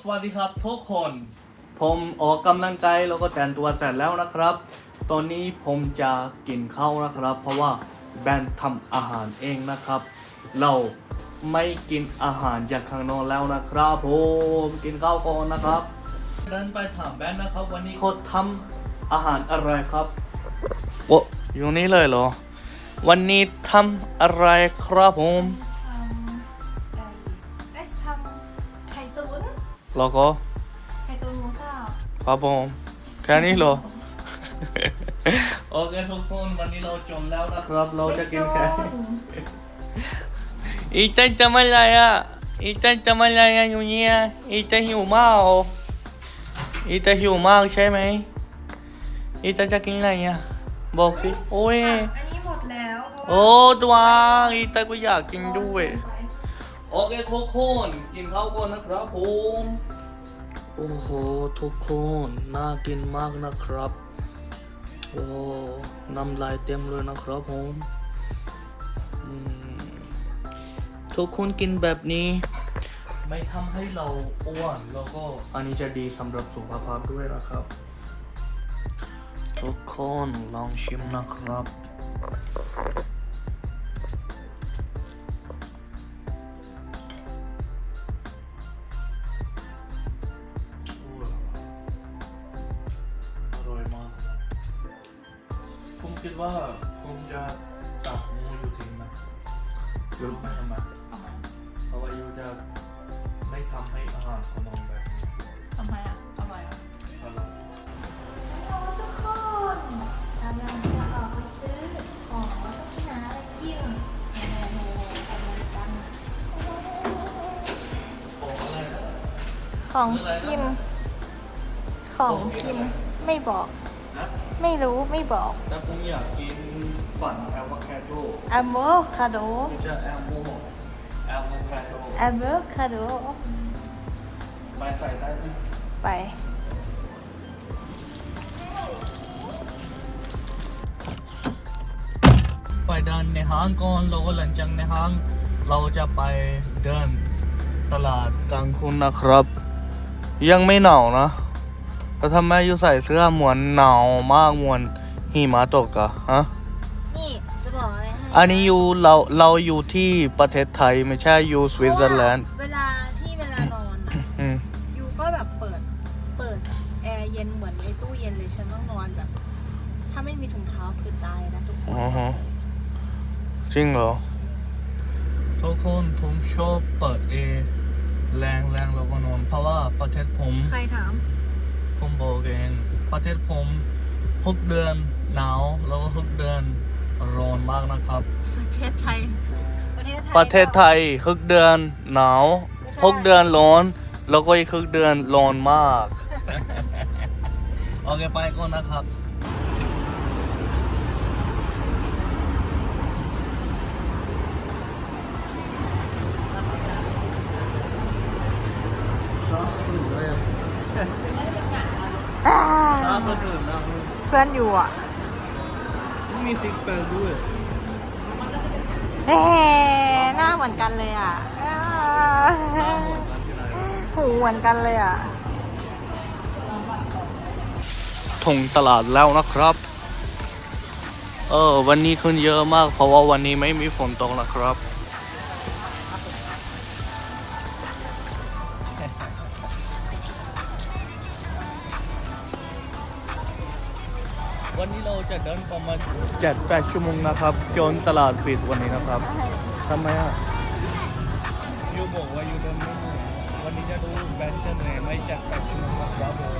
สวัสดีครับทุกคน ผมออกกำลังกายแล้วก็แต่งตัวเสร็จแล้วนะครับ ตอนนี้ผมจะกินข้าวนะครับ เพราะว่าแบรนด์ทำอาหารเองนะครับ เราไม่กินอาหารจากข้างนอกแล้วนะครับผมกินข้าวก่อนนะครับเดินไปถามแบรนด์นะครับ วันนี้เขาทำอาหารอะไรครับโอ้อยู่นี่เลยเหรอ วันนี้ทำอะไรครับผม นแล้วก็ไข่ตุ๋นหมูสับครับผมแค่นี้เหรอ โอเคทุกคนวันนี้เราจมแล้วนะครับ เราจะกินแค่ไม่จนอีเจันจะมาอะไรอะอีเจันจะมาอะไรอะอยู่เนี่ยอีเจันหิวมากเหรออีเจันหิวมากใช่ไหมอีเจันจะกินอะไรอะบอกสิโอ้ยอะอันนี้หมดแล้วเพโอ้ราะว่าตัวอีเจันก็อยากกินด้วย โอเคทุกคนกินข้าวก่อนนะครับผมโอ้โหทุกคนน่ากินมากนะครับ โอ้น้ำลายเต็มเลยนะครับผมอืมทุกคนกินแบบนี้ ไม่ทำให้เราอ้วนแล้วก็อันนี้จะดีสำหรับสุขภาพด้วยนะครับ ทุกคนลองชิมนะครับ คิดว่าผมจะจับงูอยู่ทิ้งนะรู้ไหมทำไมเพราะว่ายูจะไม่ทำให้อาหารขนอนแบบทำไมอะอร่อยอะอร่อยเราทุกคนกำลังจะออกไปซื้อของแล้วก็หาอะไรกินแหน่ๆทำอะไรกันบอกอะไรนะของกิน ของกินไม่บอก ไม่รู้ไม่บอกแต่ผมอยากกินปั่นแอลวาคาโดอะโวคาโดไม่ใช่แอลโมแอลวาคาโดอะโวคาโดไปใส่ได้ไหมไป ไปเดินในห้างก่อนแล้วก็หลังจากในห้าง เราจะไปเดินตลาดกลางคืนนะครับ ยังไม่หนาวนะ แล้วทำไมอยู่ใส่เสื้อเหมือนหนาวมากเหมือนหิมะตกอะฮะ นี่จะบอกอะไรให้อันนี้อยู่เราเราอยู่ที่ประเทศไทยไม่ใช่อยู่สวิตเซอร์แลนด์เวลาที่เวลานอนอะอืมยูก็แบบเปิด เปิดแอร์เย็นเหมือนในตู้เย็นเลยฉันต้องนอนแบบ ถ้าไม่มีถุงเท้าคือตายนะทุกคน อ๋อฮะจริงเหรอ ทุกคนผมชอบเปิดเอร์แรงแรงแล้วก็นอนเพราะว่าประเทศผม ใครถาม ผมบอกเองประเทศผมหกเดือนหนาวแล้วก็หกเดือนร้อนมากนะครับ ประเทศไทย ประเทศไทยประเทศไทยหกเดือนหนาวไม่ใช่หกเดือนร้อน แล้วก็อีกหกเดือนร้อนมาก โอเคไปก่อนนะครับ น้ำก็ดื่มน้เพื่อนอยู่อะำมีซิกแปกด้วยเอ๊หน้าเหมือนกันเลยอะอ่าหูเหมือนกันเลยอะถงตลาดแล้วนะครับ เออ วันนี้ขึ้นเยอะมากเพราะว่าวันนี้ไม่มีฝนตกนะครับ วันนี้เราจะเดินประมาณเจ็ดแปดชั่วโมงนะครับจนตลาดปิดวันนี้นะครับทำไมอะยูบอกว่ายูเดินไม่เหนื่อยวันนี้จะดูแบนจะเหนื่อยไหม่เจ็ดแปดชั่วโมงนะครับผม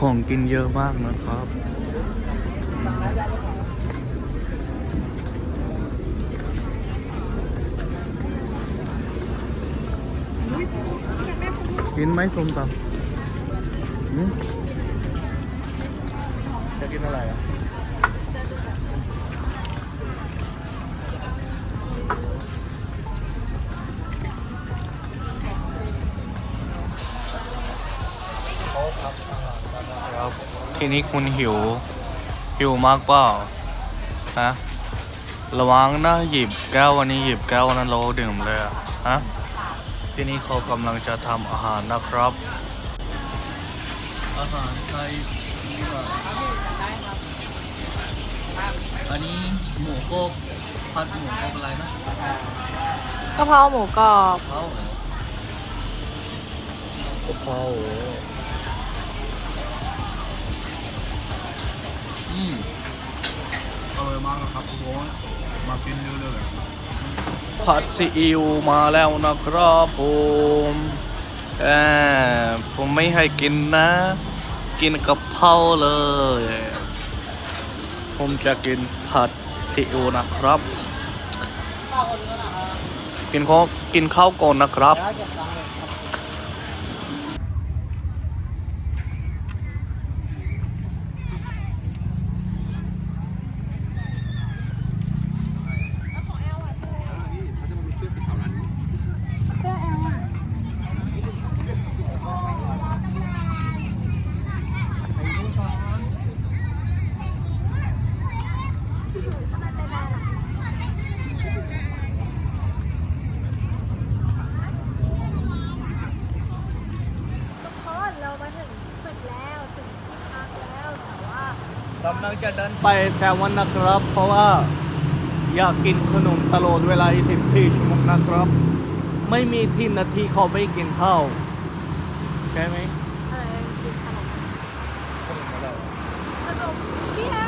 ของกินเยอะมากนะครับ กินไหมส้มตำหืมจะกินอะไรอะเขาทำอาหารกันนะครับทีนี้คุณหิว หิวมากเปล่าฮะระวังนะหยิบแก้ววันนี้หยิบแก้ววันนั้นเราดื่มเลยอะฮะ ที่นี่เขากำลังจะทำอาหารนะครับ อาหารไทยอันนี้หมูกบผัดหมูกบอะไรนะกะเพราหมูกรอบกะเพราเหรอกะเพราเหรออืมอร่อยมากนะครับทุกคนมากินเรื่อย ผัดซีอิ๊วมาแล้วนะครับผมแอบผมไม่ให้กินนะ กินกะเพราเลย ผมจะกินผัดซีอิ๊วนะครับ กินข้าวกินข้าวก่อนนะครับ เสื้อแอลอะ ทุกคนเรามาถึงตึกแล้วถึงที่พักแล้วแต่ว่า กำลังจะเดินไปแซลมอนนะครับ เพราะว่าอยากกินขนมตลอดเวลา 24 ชั่วโมงนะครับ ไม่มีที่นาทีเขาไม่กินข้าวใช่ไหมอะไรกินขนมขนมอะไรวะขนมเปี๊ยะ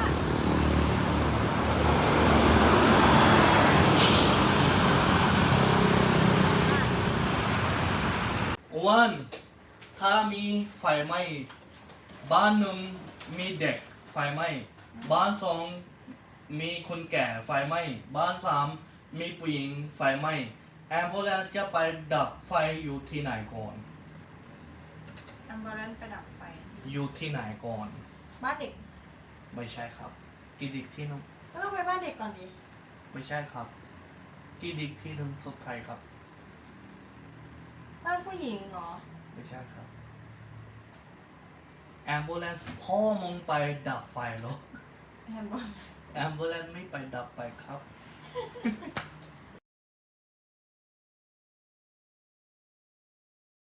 อ้วนถ้ามีไฟไหม้บ้านนึ่งมีเด็ก ไฟไหม้ บ้านสองมีคนแก่ไฟไหม้ บ้านสามมีผู้หญิงไฟไหม้แอมบูเลนซ์จะไปดับไฟอยู่ที่ไหนก่อน แอมเบอร์เลนไปดับไฟ อยู่ที่ไหนก่อน บ้านเด็กไม่ใช่ครับ ที่ดิกที่นึงก็ต้องไปบ้านเด็กก่อนดิไม่ใช่ครับ ที่ดิกที่นึงสุดไทยครับ บ้านผู้หญิงเหรอ ไม่ใช่ครับ แอมบูเลนซ์พ่อมึงไปดับไฟเหรอแอมเบอร์แอมบูเลนซ์ไม่ไปดับไฟครับ